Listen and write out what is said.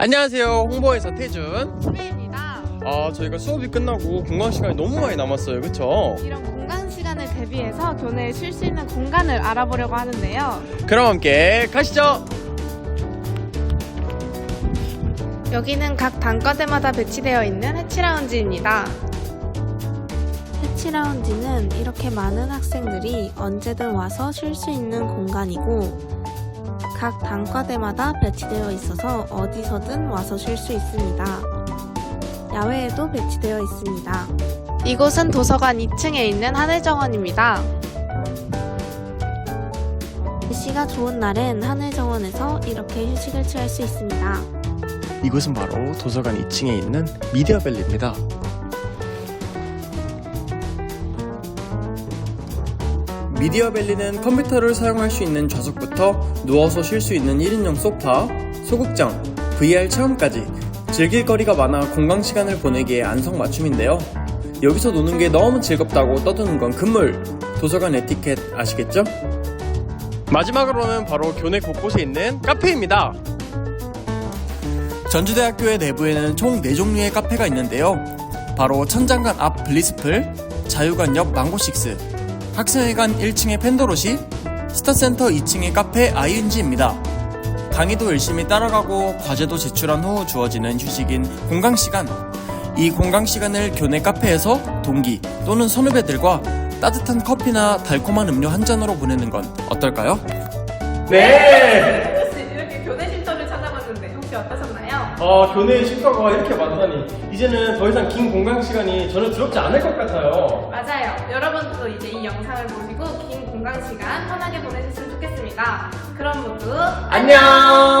안녕하세요. 홍보회사 태준. 후배입니다. 아, 저희가 수업이 끝나고 공강 시간이 너무 많이 남았어요. 그쵸? 이런 공간 시간을 대비해서 교내에 쉴 수 있는 공간을 알아보려고 하는데요. 그럼 함께 가시죠. 여기는 각 단과대마다 배치되어 있는 해치라운지입니다. 해치라운지는 이렇게 많은 학생들이 언제든 와서 쉴 수 있는 공간이고 각 단과대마다 배치되어 있어서 어디서든 와서 쉴 수 있습니다. 야외에도 배치되어 있습니다. 이곳은 도서관 2층에 있는 하늘정원입니다. 날씨가 좋은 날엔 하늘정원에서 이렇게 휴식을 취할 수 있습니다. 이곳은 바로 도서관 2층에 있는 미디어밸리입니다. 미디어밸리는 컴퓨터를 사용할 수 있는 좌석부터 누워서 쉴 수 있는 1인용 소파, 소극장, VR 체험까지 즐길 거리가 많아 공강 시간을 보내기에 안성맞춤인데요. 여기서 노는 게 너무 즐겁다고 떠드는 건 금물. 도서관 에티켓 아시겠죠? 마지막으로는 바로 교내 곳곳에 있는 카페입니다. 전주대학교의 내부에는 총 4종류의 카페가 있는데요. 바로 천장관 앞 블리스플, 자유관 옆 망고식스, 학생회관 1층의 펜더로시, 스타센터 2층의 카페 아이은지입니다. 강의도 열심히 따라가고 과제도 제출한 후 주어지는 휴식인 공강 시간. 이 공강 시간을 교내 카페에서 동기 또는 선후배들과 따뜻한 커피나 달콤한 음료 한 잔으로 보내는 건 어떨까요? 네! 혹시 이렇게 교내 쉼터를 찾아봤는데 혹시 어떠셨나요? 아, 교내 쉼터가 이렇게 많다니. 이제는 더 이상 긴 공강 시간이 전혀 두렵지 않을 것 같아요. 맞아요. 여러분도 이제 이 영상을 보시고 긴 공강 시간 편하게 보내셨으면 좋겠습니다. 그럼 모두 안녕!